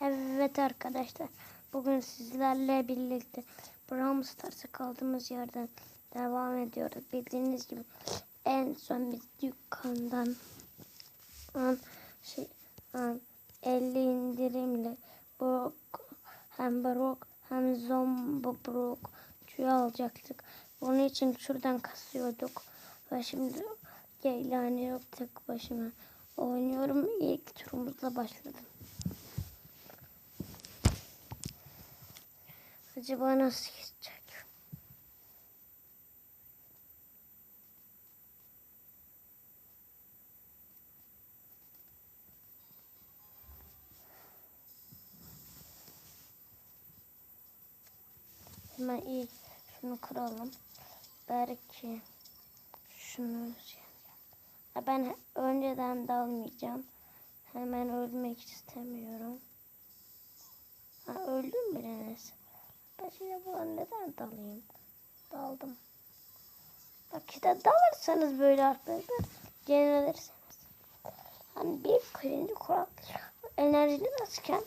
Evet arkadaşlar. Bugün sizlerle birlikte Brawl Stars'a kaldığımız yerden devam ediyoruz. Bildiğiniz gibi en son biz dükkandan an, şey, an, 50 indirimle Brock hem Brock hem Zombo Brock tüy alacaktık. Bunun için şuradan kasıyorduk. Ve şimdi Geylani yok tek başıma oynuyorum. İlk turumuzla başladım. Acaba nasıl geçecek? Hemen ilk şunu kıralım. Belki şunu şey ben önceden dalmayacağım. Hemen ölmek istemiyorum. Ha, öldüm bile neyse. Ben şimdi buna neden dalayım? Daldım. Bak işte dalırsanız böyle arkadaşlar yenilirsiniz. Hani bir birinci kural enerjiniz azken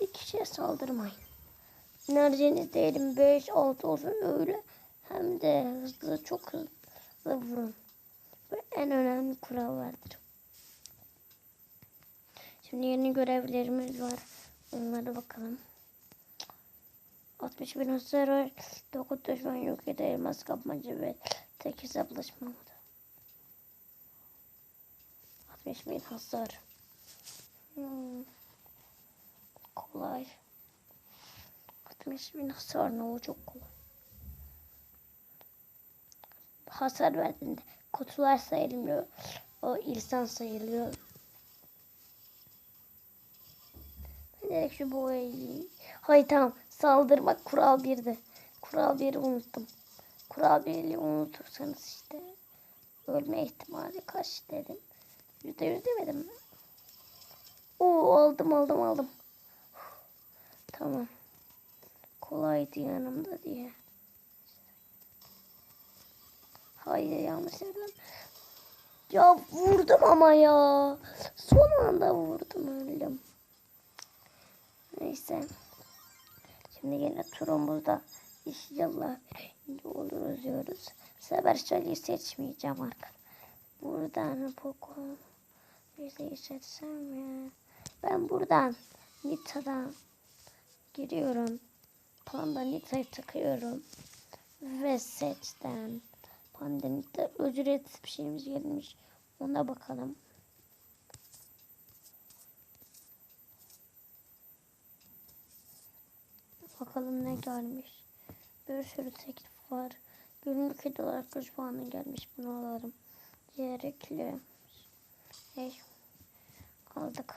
bir kişiye saldırmayın. Enerjiniz diyelim 5 6 olsun öyle hem de hızlı çok hızlı vurun. Bu en önemli kural vardır. Şimdi yeni görevlerimiz var. Onlara bakalım. 60 bin hasar var. 9 düşman yok eder. Elmas kapmaca ve tek hesaplaşma modu. 60 bin hasar. Hmm. Kolay. 60 bin hasar ne o çok kolay. Hasar verdiğinde kutular sayılmıyor. O insan sayılıyor. Ben direkt şu boyayı... Hayır tamam. Saldırmak kural 1'de. Kural 1'i unuttum. Kural 1'i unutursanız işte ölme ihtimali kaç dedim. Yüzde yüz demedim mi? Oo aldım aldım aldım. Tamam. Kolaydı yanımda diye. Hayır yanlış yerden. Ya vurdum ama ya. Son anda vurdum öldüm. Neyse. Şimdi yine turumuzda inşallah birinci oluruz diyoruz. Şöyle seçmeyeceğim arkadaşlar. Buradan Poco şey seçsem ya. Ben buradan Nita'dan giriyorum. Panda Nita'yı tıkıyorum. Ve seçten. Panda Nita ücretsiz bir şeyimiz gelmiş. Ona bakalım. Bakalım ne gelmiş. Bir sürü teklif var. Günlük 2 dolar 40 puanı gelmiş. Bunu alalım. Gerekli. Hey. Aldık.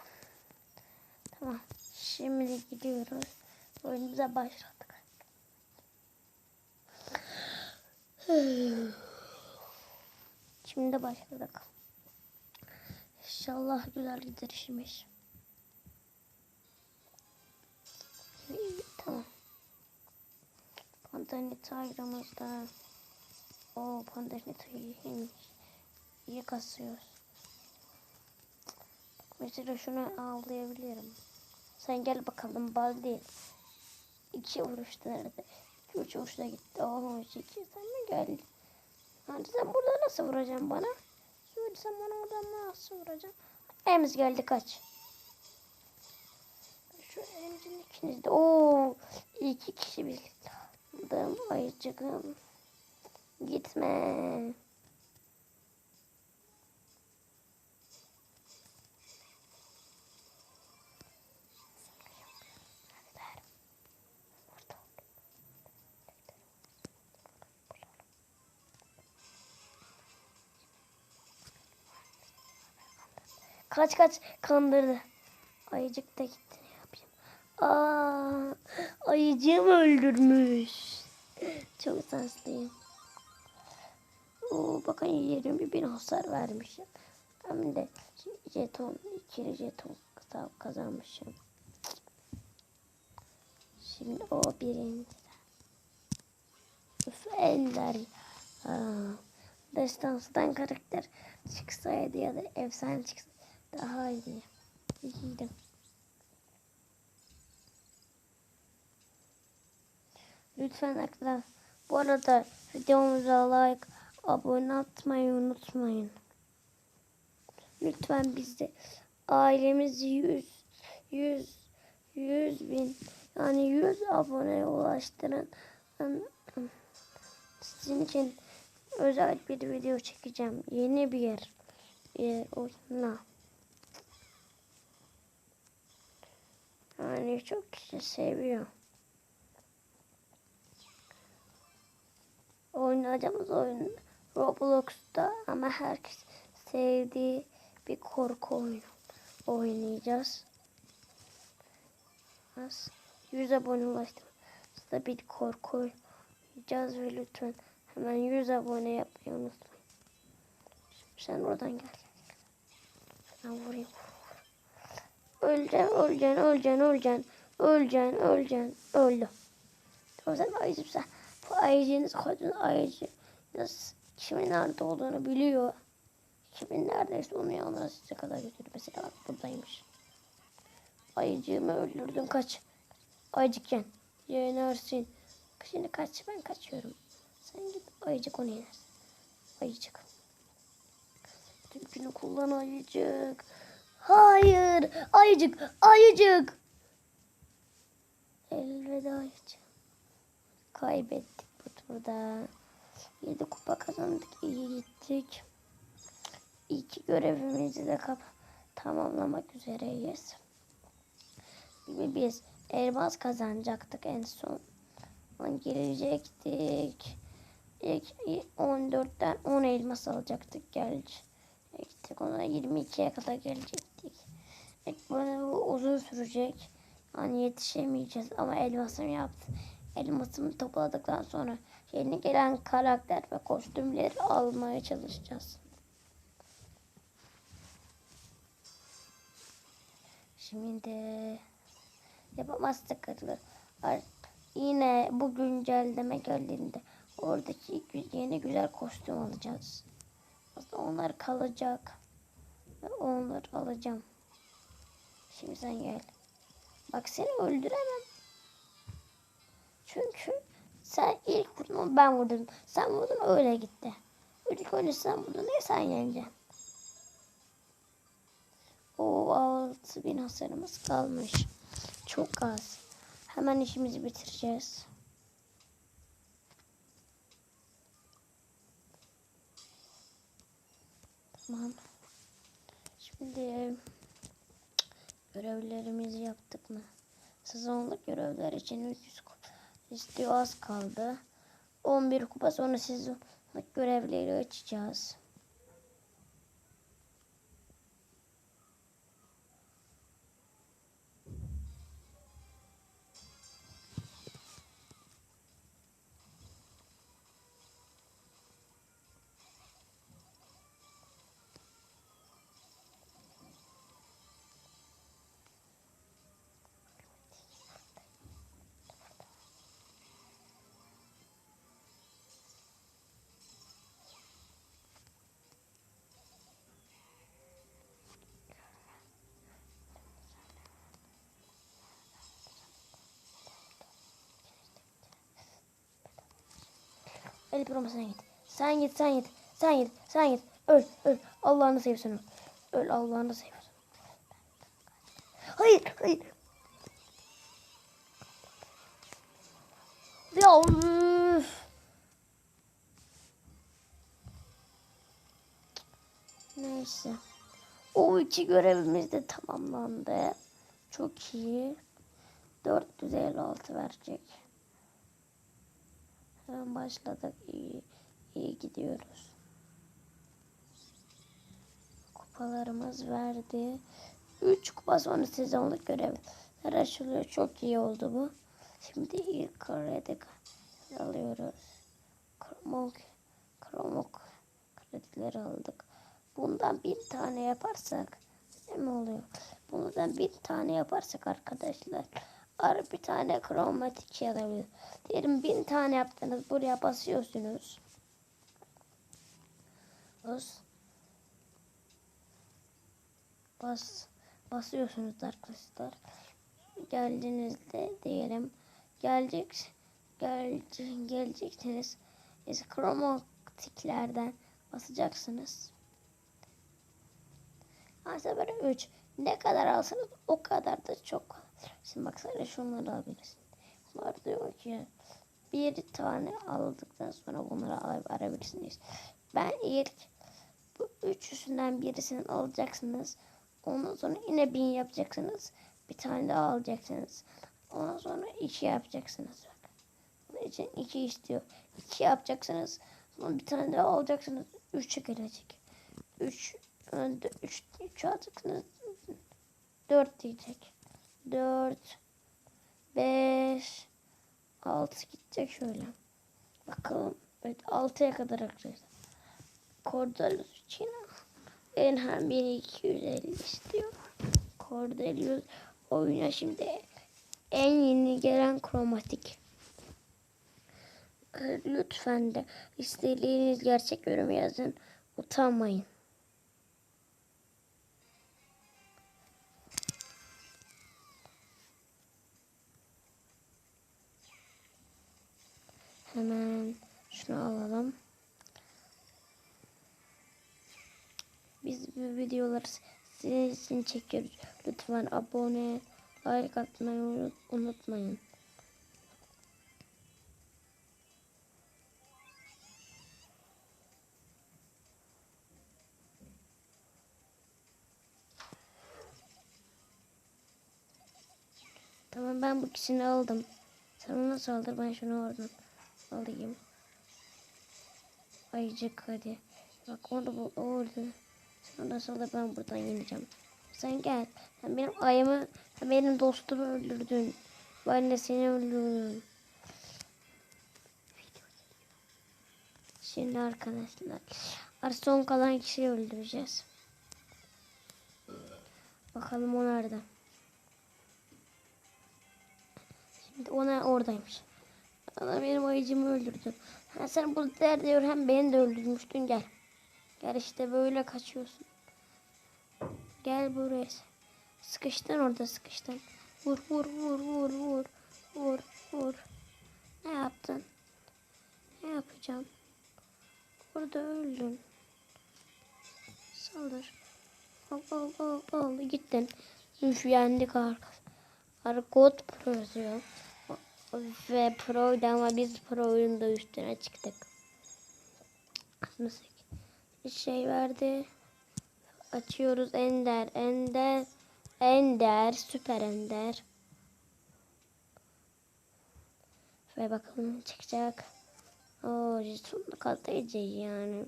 Tamam. Şimdi gidiyoruz. Oyunumuza başladık. Şimdi başladık. İnşallah güzel gider işimiz. Tamam. Pandanita ayramızda. O pandanita iyiymiş. İyi kasıyoruz. Mesela şunu avlayabilirim. Sen gel bakalım bal değil. İki vuruşta nerede? İki üç vuruşta gitti. Oo iki sen mi geldin? Hadi sen burada nasıl vuracaksın bana? Söyle sen bana oradan nasıl vuracaksın? Emiz geldi kaç. Şu emcin ikiniz de. Oo iki kişi birlikte. Aldım ayıcıkım. Gitme. Kaç kaç kandırdı. Ayıcık da gitti ne yapayım. Aa, ayıcığım öldürmüş. Çok şanslıyım. Oo, bakın 20 bin hasar vermişim. Hem de jeton, ikili jeton kazanmışım. Şimdi o birinci. Üf eller. Destansıdan karakter çıksaydı ya da efsane çıksaydı daha iyi. İyiydim. Lütfen akla bu arada videomuza like, abone atmayı unutmayın. Lütfen bizde ailemizi 100 100 100 bin yani 100 aboneye ulaştırın. Sizin için özel bir video çekeceğim. Yeni bir yer. Yer oyuna. Yani çok kişi seviyor. Oynayacağımız oyun Roblox'ta ama herkes sevdiği bir korku oyunu oynayacağız. Az 100 abone ulaştım. da bir korku oynayacağız ve lütfen hemen 100 abone yapmayı unutmayın. Sen oradan gel. Ben vurayım. Öleceksin, öleceksin, öleceksin, öleceksin, öleceksin, öleceksin, öldü. O sen ayıcıpsa bu ayıcınız koydun ayıcınız kimin nerede olduğunu biliyor. Kimin neredeyse onu yalnız size kadar götürür. Mesela bak buradaymış. Ayıcığımı öldürdün kaç. Ayıcık yen. Yenersin. Şimdi kaç ben kaçıyorum. Sen git ayıcık onu yenersin. Ayıcık. Tüm kullan ayıcık. Hayır. Ayıcık. Ayıcık. Elveda ayıcık. Kaybettik bu turda. 7 kupa kazandık. iyi gittik. İki görevimizi de kap tamamlamak üzereyiz. Biz elmas kazanacaktık en son. Gelecektik. İlk 14'ten 10 elmas alacaktık gelecektik. Ona 22'ye kadar gelecektik. Böyle bu uzun sürecek. Hani yetişemeyeceğiz ama elmasımı yaptım. Elmasımı topladıktan sonra yeni gelen karakter ve kostümleri almaya çalışacağız. Şimdi yapamazsak kırılır. Yine bu güncelleme geldiğinde oradaki yeni güzel kostüm alacağız. Aslında onlar kalacak. Ve onları alacağım. Şimdi sen gel. Bak seni öldüremem. Çünkü sen ilk vurdun ben vurdum. Sen vurdun öyle gitti. İlk önce sen vurdun diye sen yeneceksin. O 6000 hasarımız kalmış. Çok az. Hemen işimizi bitireceğiz. Tamam. Şimdi görevlerimizi yaptık mı? Sezonluk görevler için 300 istiyor az kaldı. 11 kupa sonra sezonluk görevleri açacağız. El Promo sen git. Sen git sen git. Sen git. Sen git. Öl öl. Allah'ını seversen öl. Öl Allah'ını seversen. Hayır hayır. Ya üf. Neyse. O iki görevimiz de tamamlandı. Çok iyi. 456 verecek. Hemen başladık. İyi, iyi gidiyoruz. Kupalarımız verdi. 3 kupa sonra sezonluk görevler açılıyor. Çok iyi oldu bu. Şimdi ilk kredi alıyoruz. Kromok, kromok kredileri aldık. Bundan bir tane yaparsak ne mi oluyor? Bundan bir tane yaparsak arkadaşlar Ar bir tane kromatik alabilir. Diyelim bin tane yaptınız. Buraya basıyorsunuz. Bas. Bas. Basıyorsunuz arkadaşlar. Geldiğinizde diyelim. Gelecek. gel, geleceksiniz. İşte kromatiklerden basacaksınız. Aslında böyle 3 ne kadar alsanız o kadar da çok. Şimdi baksana şunları alabilirsin. Bunlar diyor ki bir tane aldıktan sonra bunları al- alabilirsiniz. Ben ilk bu üçüsünden birisini alacaksınız. Ondan sonra yine bin yapacaksınız. Bir tane daha alacaksınız. Ondan sonra iki yapacaksınız. Bak. Bunun için iki istiyor. İki yapacaksınız. Sonra bir tane daha alacaksınız. Üçe gelecek. Üç, üç, üç alacaksınız. Dört diyecek. Dört, beş, altı gidecek şöyle. Bakalım. Evet altıya kadar arkadaşlar. Cordelius için en hem 1250 istiyor. Cordelius oyuna şimdi en yeni gelen kromatik. Ee, Lütfen de istediğiniz gerçek yorum yazın. Utanmayın. Biz bu videoları sizin için çekiyoruz. Lütfen abone, like atmayı unut- unutmayın. Tamam ben bu kişini aldım. Sen nasıl aldır ben şunu oradan alayım. Ayıcık hadi. Bak orada bu orada. Nasıl alır ben buradan yeneceğim. Sen gel. Sen benim ayımı, sen benim dostumu öldürdün. Ben de seni öldürdüm. Şimdi arkadaşlar. Son kalan kişiyi öldüreceğiz. Bakalım o nerede. Şimdi ona oradaymış. Adam benim ayıcımı öldürdü. Ha, sen burada diyor hem beni de öldürmüştün gel. Gel işte böyle kaçıyorsun. Gel buraya. Sıkıştın orada sıkıştın. Vur vur vur vur vur. Vur vur. Ne yaptın? Ne yapacağım? Burada öldün. Saldır. Al al al al gittin. Üf yendik arkadaşlar. Arkot Pro yazıyor. Ve Pro'ydu ama biz Pro'nun da üstüne çıktık. Nasıl? Bir şey verdi. Açıyoruz Ender, Ender, Ender, Süper Ender. Ve bakalım ne çıkacak. Oo, sonunda katlayıcı yani.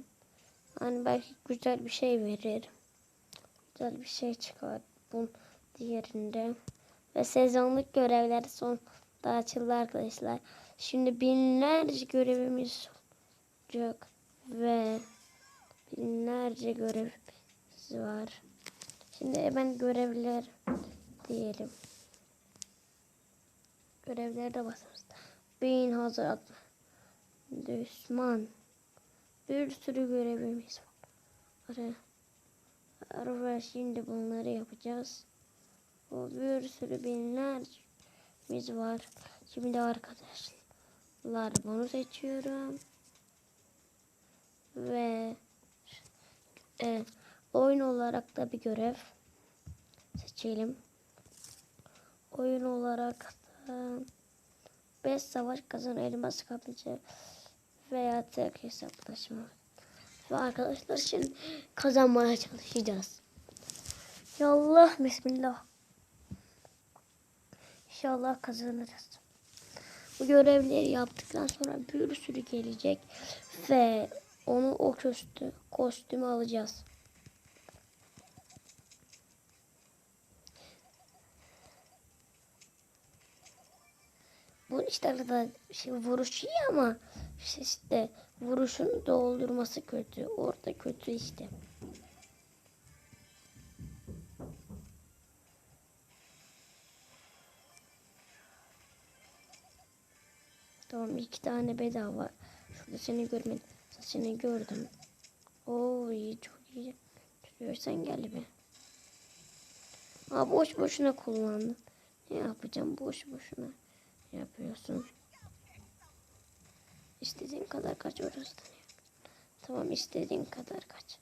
Hani belki güzel bir şey verir. Güzel bir şey çıkar bunun diğerinde. Ve sezonluk görevler son da açıldı arkadaşlar. Şimdi binlerce görevimiz olacak ve binlerce görevimiz var. Şimdi hemen görevler diyelim. Görevlere de basarız. Beyin hazır Düşman. Bir sürü görevimiz var. Ara şimdi bunları yapacağız. O bir sürü binlercemiz var. Şimdi arkadaşlar bunu seçiyorum. Ve e, oyun olarak da bir görev seçelim. Oyun olarak da 5 savaş kazan elmas kapıcı veya tek hesaplaşma. Ve arkadaşlar şimdi kazanmaya çalışacağız. Yallah bismillah. İnşallah kazanırız. Bu görevleri yaptıktan sonra bir sürü gelecek ve onu o kostüm, kostümü alacağız. Bu işte da şey vuruş iyi ama işte, işte vuruşun doldurması kötü. Orada kötü işte. Tamam iki tane bedava. Şurada seni görmedim. Seni gördüm. Oo iyi çok iyi. Sen gel be. Aa boş boşuna kullandın. Ne yapacağım boş boşuna yapıyorsun. İstediğin kadar kaç orası Tamam istediğin kadar kaç.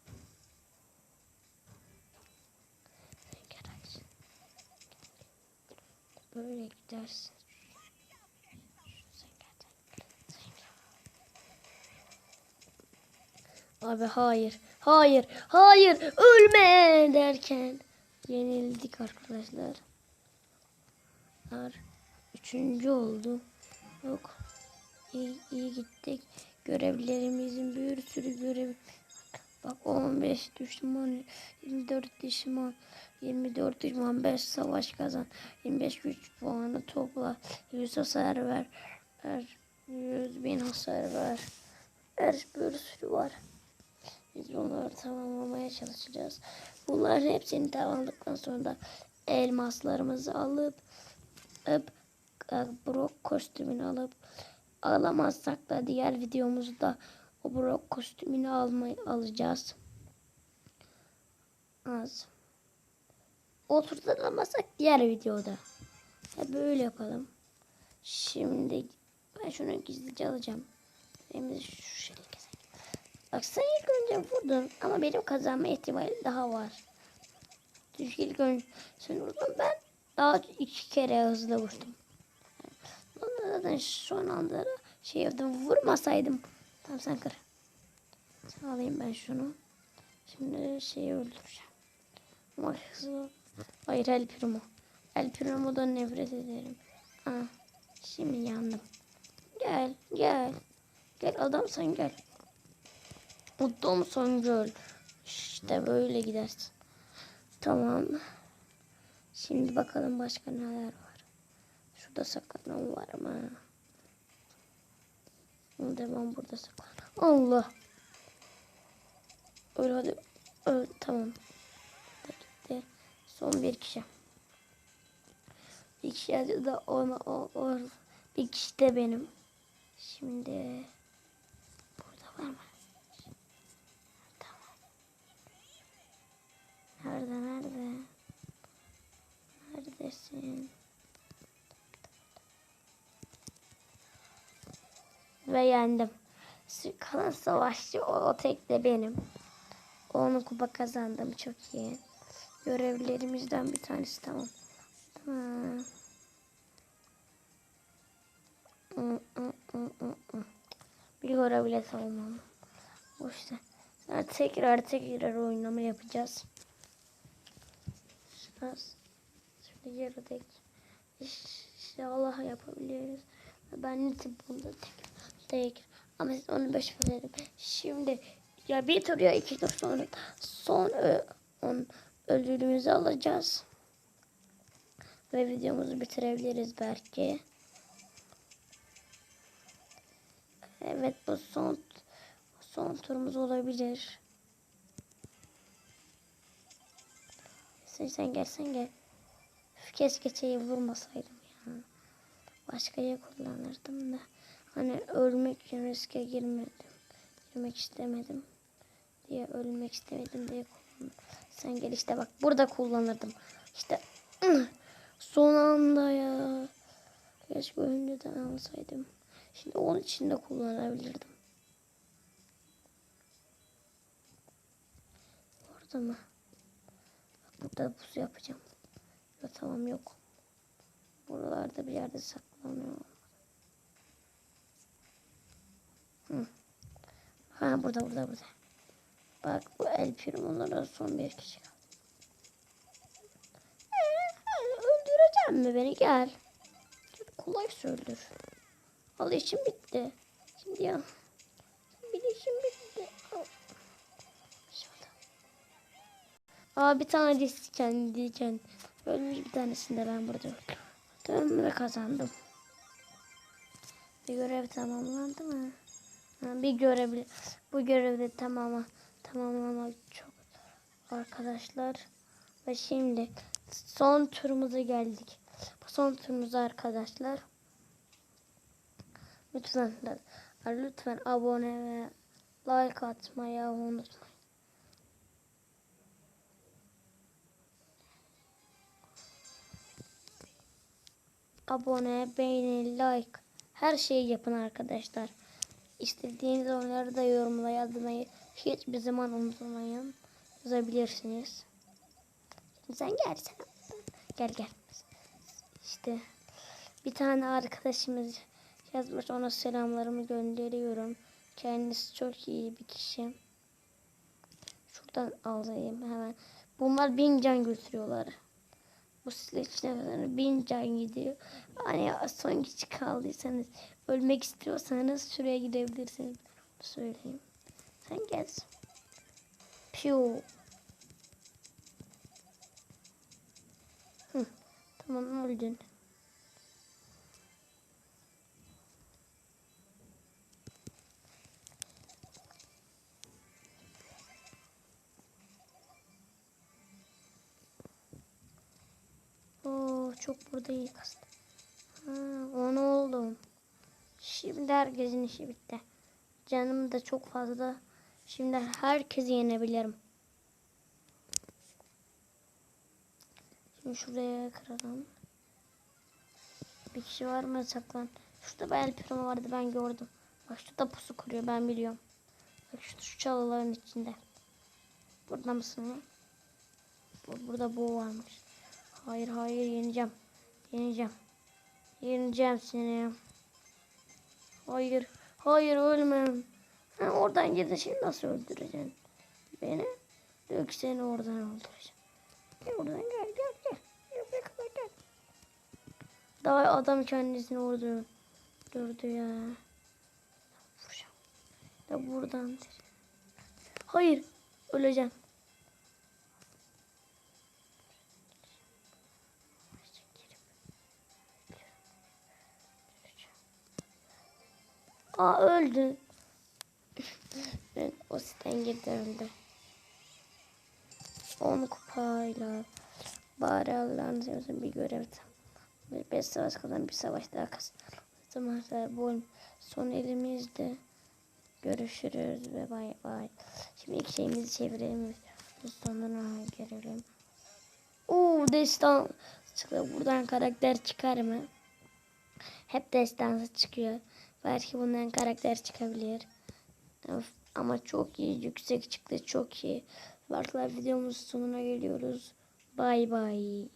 Böyle gidersin. Sen gel. Sen gel. Abi hayır. Hayır. Hayır. Ölme derken yenildik arkadaşlar. Ar üçüncü oldu. Yok. İyi, iyi gittik. Görevlerimizin bir sürü görev. Bak 15 düşman, 24 düşman, 24 düşman, 5 savaş kazan, 25 güç puanı topla, 100 hasar ver, ver 100 bin hasar ver. Her bir sürü var. Biz bunları tamamlamaya çalışacağız. Bunların hepsini tamamladıktan sonra da elmaslarımızı alıp alıp Brock kostümünü alıp alamazsak da diğer videomuzda o Brock kostümünü almayı alacağız. Az. Oturdan alamazsak diğer videoda. Ya böyle yapalım. Şimdi ben şunu gizlice alacağım. Benim şu şekilde. Bak sen ilk önce vurdun ama benim kazanma ihtimali daha var. Çünkü ilk önce sen vurdun ben daha iki kere hızlı vurdum. Onu zaten son anda şey yaptım vurmasaydım. Tamam sen kır. Sen alayım ben şunu. Şimdi şeyi öldüreceğim. Ama hızlı. Hayır El Primo. El Primo'dan nefret ederim. Ha, şimdi yandım. Gel gel. Gel adam sen gel. Adam sen gel. İşte böyle gidersin. Tamam. Şimdi bakalım başka neler var. Şurada saklanan var mı? Devam burada saklanan. Allah. Öyle hadi. Öl, tamam. Gitti. Son bir kişi. Bir kişi da ona o, o bir kişi de benim. Şimdi burada var mı? Nerede nerede? Neredesin? Ve yendim. Kalan savaşçı o, o tek de benim. Onu kupa kazandım çok iyi. Görevlerimizden bir tanesi tamam. Tamam. Bir görev bile tamam. O işte. Tekrar tekrar oynama yapacağız. Biraz şöyle yarıdaki İnşallah yapabiliriz. Ben ne bunda tek tek ama siz onu beş verelim. Şimdi ya bir tur ya iki tur sonra son on ödülümüzü alacağız. Ve videomuzu bitirebiliriz belki. Evet bu son son turumuz olabilir. Sen, sen gel sen gel. Keşke şeyi vurmasaydım ya. Başka yer kullanırdım da. Hani ölmek için riske girmedim. Girmek istemedim. Diye ölmek istemedim diye kullandım. Sen gel işte bak burada kullanırdım. İşte son anda ya. Keşke önceden alsaydım. Şimdi onun için de kullanabilirdim. Orada mı? Burada buz yapacağım. Ya tamam yok. Buralarda bir yerde saklanıyor. Hı. Ha burada burada burada. Bak bu el primolara son bir kişi kaldı. Ee, öldüreceğim mi beni gel. Çok kolay söylür. Al işim bitti. Şimdi ya. Bir işim bitti. Aa bir tane diken diken. Ölmüş bir tanesinde ben burada öldüm. ve kazandım. Bir görev tamamlandı mı? Ha, bir görev bu görevde tamama tamamlamak çok arkadaşlar. Ve şimdi son turumuza geldik. Bu son turumuz arkadaşlar. Lütfen lütfen abone ve like atmayı unutmayın. Abone, beğeni, like her şeyi yapın arkadaşlar. İstediğiniz oyunları da yorumla yazmayı hiçbir zaman unutmayın. Yazabilirsiniz. Sen gel sen. Gel gel. İşte bir tane arkadaşımız yazmış ona selamlarımı gönderiyorum. Kendisi çok iyi bir kişi. Şuradan alayım hemen. Bunlar bin can götürüyorlar. Bu sileçler bin can gidiyor. Hani son kişi kaldıysanız ölmek istiyorsanız şuraya gidebilirsiniz. Söyleyeyim. Sen gel. Piu. Tamam öldün. Ha, onu oldum. Şimdi herkesin işi bitti. Canım da çok fazla. Şimdi herkesi yenebilirim. Şimdi şuraya kıralım. Bir kişi var mı saklan? Şurada bir el primo vardı ben gördüm. Bak şurada pusu kuruyor ben biliyorum. Bak şu, şu çalıların içinde. Burada mısın Burada bu varmış. Hayır hayır yeneceğim. Yeneceğim. Yeneceğim seni. Hayır. Hayır ölmem. Ha, oradan gidin şimdi nasıl öldüreceksin? Beni. Yok seni oradan öldüreceğim. Gel oradan gel gel gel. Buraya kadar gel. Daha adam kendisini orada öldürdü ya. Vuracağım. Da buradan. Hayır. Öleceğim. Aa öldü. ben o siten girdi öldü. 10 kupayla bari Allah'ın seversen bir görev tam. Beş savaş kazan bir savaş daha kazan. Tamam bu oyun son elimizde. Görüşürüz ve bay bay. Şimdi ilk şeyimizi çevirelim. Sonuna gelelim. Oo destan. Buradan karakter çıkar mı? Hep destansı çıkıyor. Belki bundan karakter çıkabilir. Of, Ama çok iyi. Yüksek çıktı. Çok iyi. Varsa videomuzun sonuna geliyoruz. Bay bay.